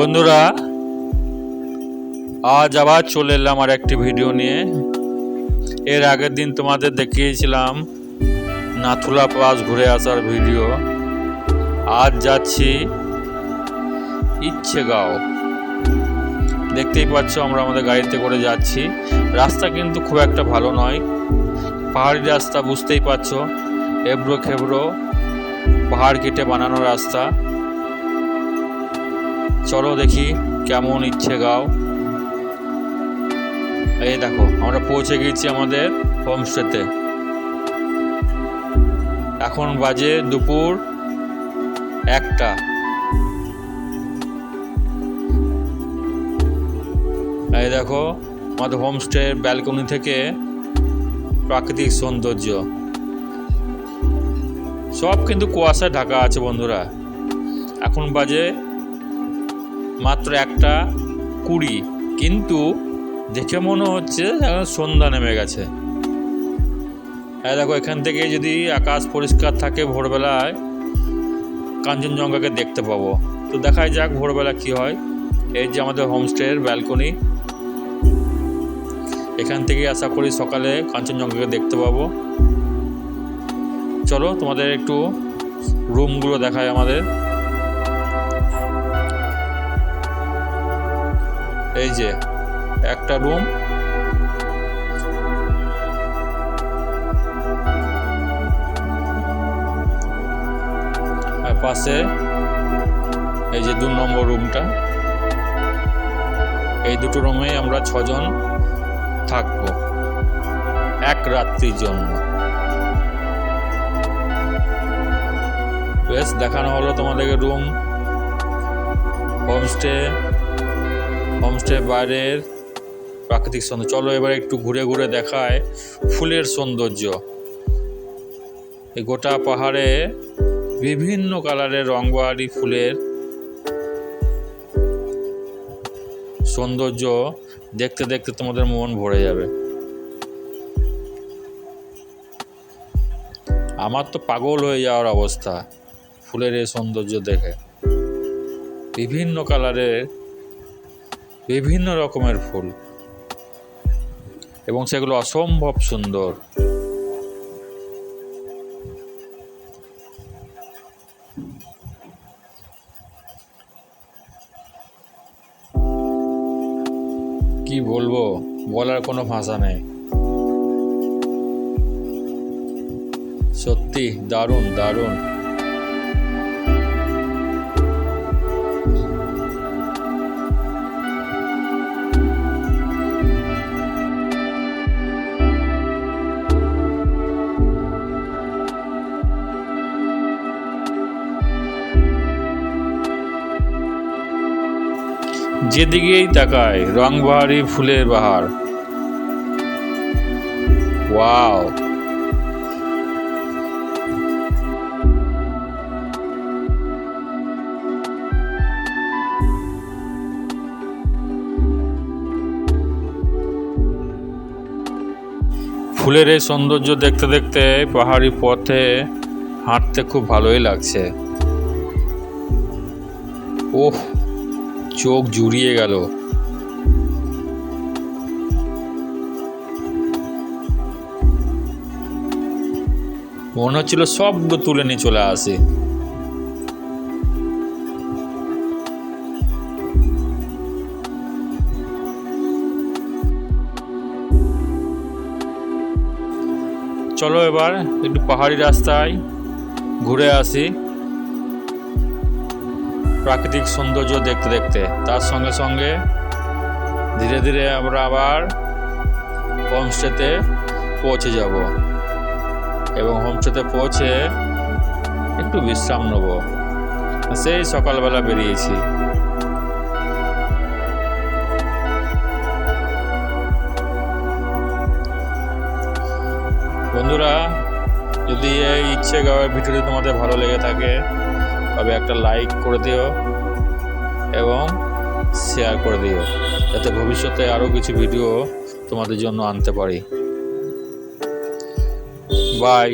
বন্ধুরা, আজ আবার চলে এলাম আর একটি ভিডিও নিয়ে। এর আগের দিন তোমাদের দেখিয়েছিলাম নাথুলা পাস ঘুরে আসার ভিডিও আজ যাচ্ছি ইচ্ছে গাঁও দেখতেই পাচ্ছ আমরা আমাদের গাড়িতে করে যাচ্ছি। রাস্তা কিন্তু খুব একটা ভালো নয়। পাহাড়ি রাস্তা, বুঝতেই পারছ। এবড়ো খেবড়ো পাহাড় কেটে বানানো রাস্তা। চলো দেখি কেমন ইচ্ছে গাও। এই দেখো, আমরা পৌঁছে গেছি আমাদের হোমস্টেতে। এখন বাজে দুপুর একটা। এই দেখো, আমাদের হোমস্টের ব্যালকনি থেকে প্রাকৃতিক সৌন্দর্য। সব কিন্তু কুয়াশায় ঢাকা আছে বন্ধুরা। এখন বাজে মাত্র একটা কুড়ি। কিন্তু দেখে মনে হচ্ছে এখন সন্ধ্যা নেমে গেছে। হ্যাঁ দেখো, এখান থেকে যদি আকাশ পরিষ্কার থাকে ভোরবেলায়, কাঞ্চনজঙ্ঘাকে দেখতে পাবো। তো দেখাই যাক ভোরবেলা কি হয়। এই যে আমাদের হোমস্টের ব্যালকনি। এখান থেকে আশা করি সকালে কাঞ্চনজঙ্ঘাকে দেখতে পাবো। চলো, তোমাদের একটু রুমগুলো দেখায় আমাদের। এই যে, একটা রুম পাশে এই যে দু নম্বর রুমটা এই দুটো রুমে আমরা ছজন থাকব এক রাত্রির জন্য। বেশ, দেখানো হলো তোমাদেরকে রুম হোমস্টে হোমস্টে বাইরের প্রাকৃতিক সৌন্দর্য। চলো এবার একটু ঘুরে ঘুরে দেখায় ফুলের সৌন্দর্য। এই গোটা পাহাড়ে বিভিন্ন কালারের রংবাহারি ফুলের সৌন্দর্য দেখতে দেখতে তোমাদের মন ভরে যাবে। আমার তো পাগল হয়ে যাওয়ার অবস্থা ফুলের এই সৌন্দর্য দেখে। বিভিন্ন কালারের বিভিন্ন রকমের ফুল। এবং সেগুলো অসম্ভব সুন্দর। কি বলব? বলার কোনো ভাষা নেই। সত্যি, দারুণ দারুণ। যেদিকেই তাকায়, রংবাহারি ফুলের বাহার। ওয়াও। ফুলের এই সৌন্দর্য দেখতে দেখতে পাহাড়ি পথে হাঁটতে খুব ভালোই লাগছে। ওহ! চোখ জুড়িয়ে গেল। মনে হচ্ছিল সবগুলো তুলে নিয়ে চলে আসে। চলো এবার একটু পাহাড়ি রাস্তায় ঘুরে আসি। প্রাকৃতিক সৌন্দর্য দেখতে দেখতে। তার সঙ্গে সঙ্গে ধীরে ধীরে আমরা আবার হোমস্টেতে পৌঁছে যাব এবং হোমস্টেতে পৌঁছে একটু বিশ্রাম নেব। সেই সকালবেলা বেরিয়েছি। বন্ধুরা, যদি এই ইচ্ছে গাওয়ার ভিডিওটি তোমাদের ভালো লেগে থাকে তবে একটা লাইক করে দিও এবং শেয়ার করে দিও, যাতে ভবিষ্যতে আরও কিছু ভিডিও তোমাদের জন্য আনতে পারি। বাই